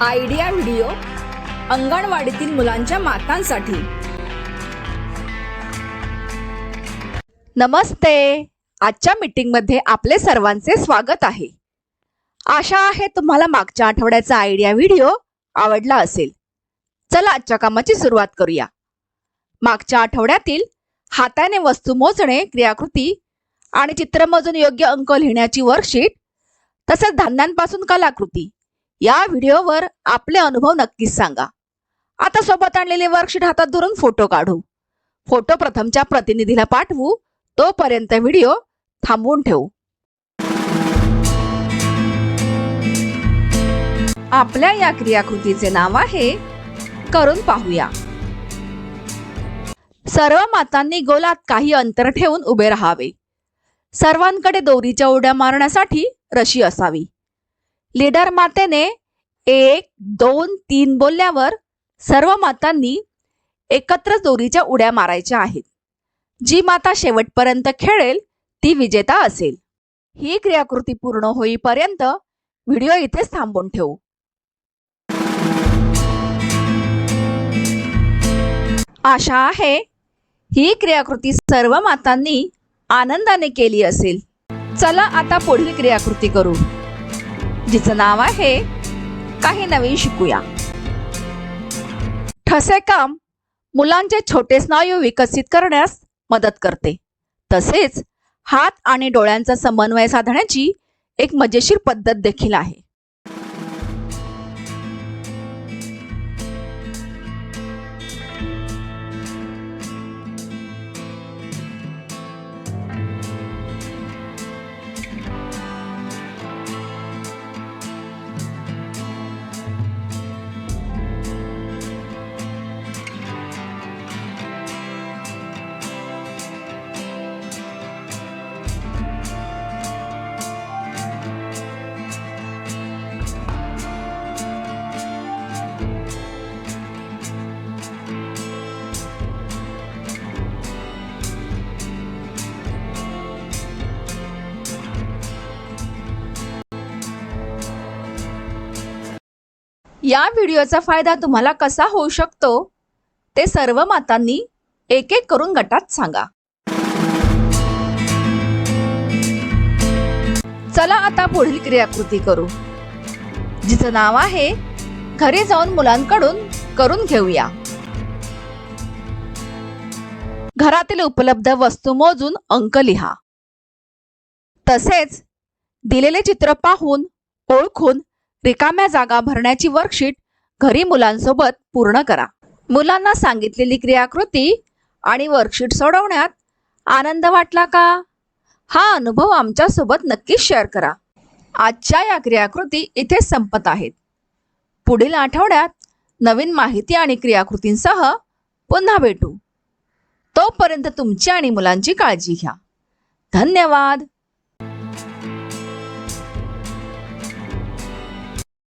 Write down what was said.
Idea video अंगणवाडीतील मुलांच्या मातांसाठी. नमस्ते. आजच्या मीटिंगमध्ये आपले सर्वांचे स्वागत आहे. आशा आहे तुम्हाला मागच्या आठवड्याचा आयडिया व्हिडिओ आवडला असेल. चला आजच्या कामाची सुरुवात करूया. मागच्या आठवड्यातील हाताने वस्तू मोजणे क्रियाकृती आणि चित्र मोजून योग्य अंक लिहिण्याची वर्कशीट तसेच धान्यांपासून कलाकृती या व्हिडिओवर आपले अनुभव नक्कीच सांगा. आता सोबत आणलेले वर्कशीट हातात धरून फोटो काढू. फोटो प्रथमच्या प्रतिनिधीला पाठवू तोपर्यंत व्हिडिओ थांबवून ठेवू. आपल्या या क्रियाकृतीचे नाव आहे करून पाहूया. सर्व मातांनी गोलात काही अंतर ठेवून उभे राहावे. सर्वांकडे दोरीच्या उड्या मारण्यासाठी रशी असावी. लीडर मातेने एक दोन तीन बोलल्यावर सर्व मातांनी एकत्र दोरीच्या उड्या मारायच्या आहेत. जी माता शेवटपर्यंत खेळेल ती विजेता असेल. ही क्रियाकृती पूर्ण होईपर्यंत व्हिडिओ इथेच थांबून ठेवू. आशा आहे ही क्रियाकृती सर्व मातांनी आनंदाने केली असेल. चला आता पुढील क्रियाकृती करू. जिचं नाव आहे काही नवीन शिकूया. ठसे काम मुलांचे छोटे स्नायू विकसित करण्यास मदत करते. तसेच हात आणि डोळ्यांचा समन्वय साधण्याची एक मजेशीर पद्धत देखील आहे. या व्हिडिओचा फायदा तुम्हाला कसा होऊ शकतो ते सर्व मातांनी एक एक करून गटात सांगा. चला आता पुढील क्रियाकृती करू. जिचं नाव आहे घरी जाऊन मुलांकडून करून घेऊया. घरातील उपलब्ध वस्तू मोजून अंक लिहा. तसेच दिलेले चित्र पाहून ओळखून रिकाम्या जागा भरण्याची वर्कशीट घरी मुलांसोबत पूर्ण करा. मुलांना सांगितलेली क्रियाकृती आणि वर्कशीट सोडवण्यात आनंद वाटला का? हा अनुभव आमच्यासोबत नक्कीच शेअर करा. आजच्या या क्रियाकृती इथे संपत आहेत. पुढील आठवड्यात नवीन माहिती आणि क्रियाकृतींसह पुन्हा भेटू. तोपर्यंत तुमची आणि मुलांची काळजी घ्या. धन्यवाद!